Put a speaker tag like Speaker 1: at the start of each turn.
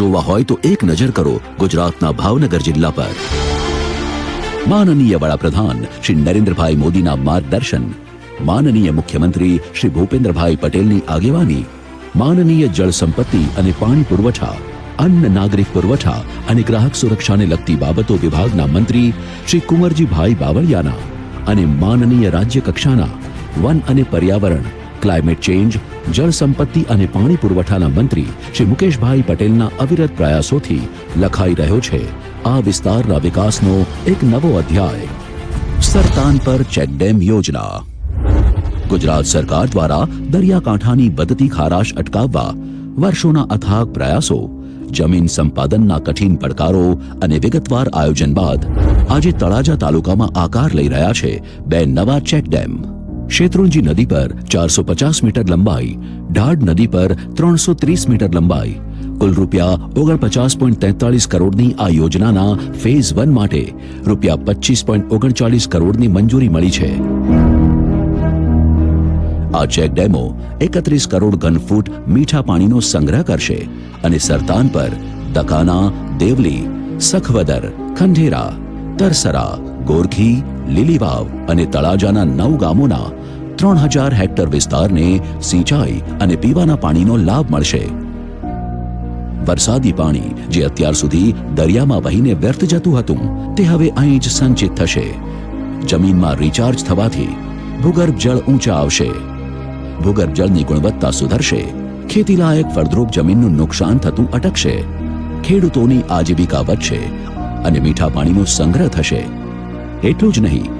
Speaker 1: જોવા હોય તો એક નજર કરો ગુજરાતના ભાવનગર જિલ્લા પર. માનનીય વડાપ્રધાન શ્રી નરેન્દ્રભાઈ મોદીના માર્ગદર્શન. માનનીય મુખ્યમંત્રી શ્રી ભૂપેન્દ્રભાઈ પટેલની આગેવાની. માનનીય જળ સંપત્તિ અને પાણી પુરવઠા. અન્ન નાગરિક પુરવઠા અને ગ્રાહક સુરક્ષાને લગતી બાબતો વિભાગના મંત્રી શ્રી કુંવરજીભાઈ બાવળિયાના અને માનનીય રાજ્ય કક્ષાના વન અને પર્યાવરણ ક્લાઇમેટ ચેન્જ જળ સંપત્તિ અને પાણી પુરવઠાના મંત્રી શ્રી મુકેશભાઈ પટેલના અવિરત પ્રયાસોથી લખાઈ રહ્યો છે. આ વિસ્તારના વિકાસનો એક નવો અધ્યાય. સરતાન પર ચેકડેમ યોજના. ગુજરાત સરકાર દ્વારા દરિયાકાંઠાની વધતી ખારાશ અટકાવવા વર્ષોના અથાગ પ્રયાસો. જમીન સંપાદનના કઠિન પડકારો અને વિગતવાર આયોજન બાદ આજે તળાજા તાલુકામાં આકાર લઈ રહ્યા છે બે નવા ચેકડેમ શેત્રુંજી નદી પર ચારસો પચાસ મીટર લંબાઈ, ઢાઢ નદી પર ત્રણસો ત્રીસ મીટર લંબાઈ. કુલ રૂપિયા ઓગણપચાસ પોઈન્ટ તેતાલીસ કરોડની આ યોજનાના ફેઝ વન માટે રૂપિયા પચીસ પોઈન્ટ ઓગણચાલીસ કરોડની મંજૂરી મળી છે. આ ચેક ડેમો એકત્રીસ કરોડ ઘન ફૂટ મીઠા પાણીનો સંગ્રહ કરશે અને સરતાન પર દકાના, દેવલી, સખવદર, ખંઢેરા, તરસરા, ગોરખી, લીલીવાવ અને તળાજાના નવ ગામોના ત્રણ હજાર હેક્ટર વિસ્તારને સિંચાઈ અને પીવાના પાણીનો લાભ મળશે. વરસાદી પાણી જે અત્યાર સુધી દરિયામાં વહીને વ્યર્થ જતું હતું, તે હવે અહીં જ સંચિત થશે. જમીનમાં રિચાર્જ થવાથી ભૂગર્ભ જળ ઊંચા આવશે. ભૂગર્ભ જળની ગુણવત્તા સુધરશે. ખેતીલાયક ફળદ્રુપ જમીનનું નુકસાન થતું અટકશે. ખેડૂતોની આજીવિકા વધશે અને મીઠા પાણીનો સંગ્રહ થશે. એટલું જ નહીં